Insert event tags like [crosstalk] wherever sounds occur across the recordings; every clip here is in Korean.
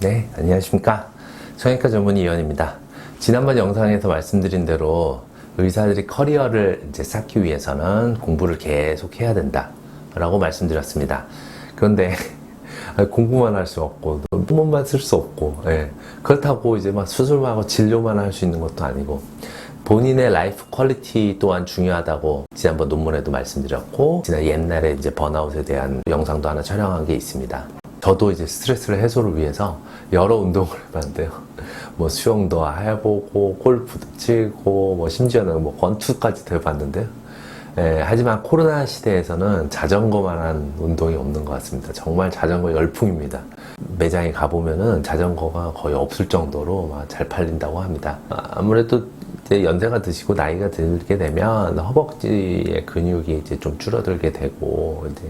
네, 안녕하십니까. 성형외과 전문 이원입니다. 지난번 영상에서 말씀드린 대로 의사들이 커리어를 이제 쌓기 위해서는 공부를 계속 해야 된다. 라고 말씀드렸습니다. 그런데 [laughs] 공부만 할 수 없고, 논문만 쓸 수 없고, 예. 그렇다고 이제 막 수술만 하고 진료만 할 수 있는 것도 아니고, 본인의 라이프 퀄리티 또한 중요하다고 지난번 논문에도 말씀드렸고, 지난 옛날에 이제 번아웃에 대한 영상도 하나 촬영한 게 있습니다. 저도 이제 스트레스를 해소를 위해서 여러 운동을 해봤는데요. 뭐 수영도 해보고, 골프도 치고, 뭐 심지어는 뭐 권투까지도 해봤는데요. 예, 하지만 코로나 시대에서는 자전거만한 운동이 없는 것 같습니다. 정말 자전거 열풍입니다. 매장에 가보면은 자전거가 거의 없을 정도로 막 잘 팔린다고 합니다. 아, 아무래도 이제 연세가 드시고 나이가 들게 되면 허벅지의 근육이 이제 좀 줄어들게 되고 이제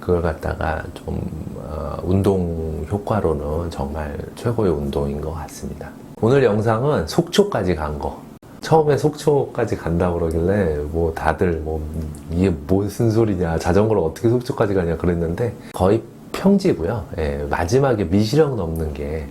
그걸 갖다가 좀 어, 운동 효과로는 정말 최고의 운동인 것 같습니다. 오늘 영상은 속초까지 간 거. 처음에 속초까지 간다 그러길래 뭐 다들 뭐 이게 무슨 소리냐 자전거를 어떻게 속초까지 가냐 그랬는데 거의 평지고요. 예, 마지막에 미시령 넘는 게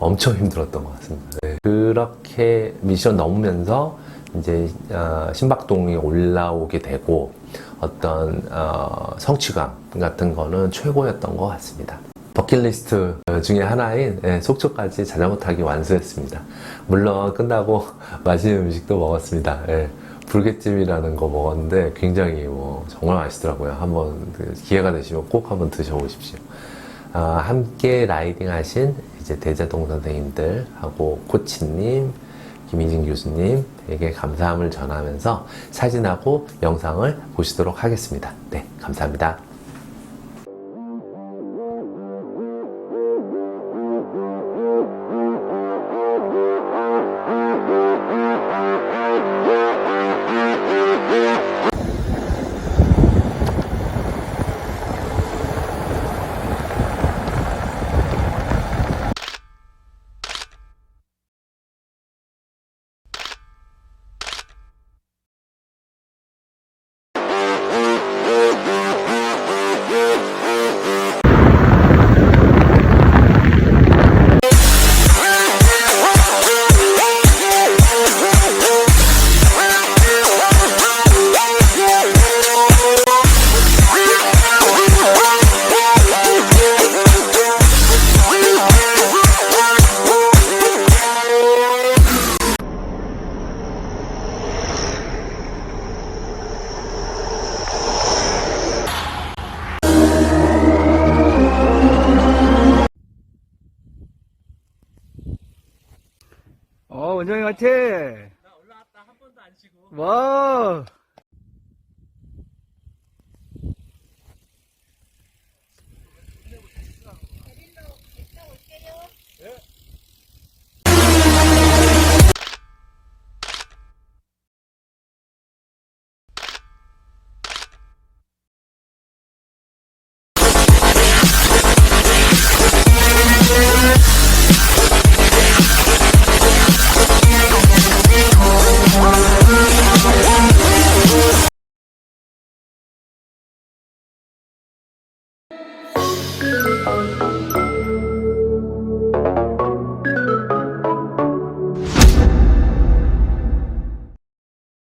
엄청 힘들었던 것 같습니다. 예, 그렇게 미시령 넘으면서 이제 어, 신박동이 올라오게 되고 어떤 어, 성취감 같은 거는 최고였던 것 같습니다. 버킷리스트 중에 하나인 예, 속초까지 자전거 타기 완수했습니다. 물론 끝나고 [laughs] 맛있는 음식도 먹었습니다. 예, 불개찜이라는 거 먹었는데 굉장히 뭐 정말 맛있더라고요. 한번 그 기회가 되시면 꼭 한번 드셔보십시오. 아, 함께 라이딩 하신 이제 대자동 선생님들하고 코치님, 김희진 교수님에게 감사함을 전하면서 사진하고 영상을 보시도록 하겠습니다. 네, 감사합니다. 어, 원장님 화이팅! 나 올라왔다 한 번도 안 쉬고. 와!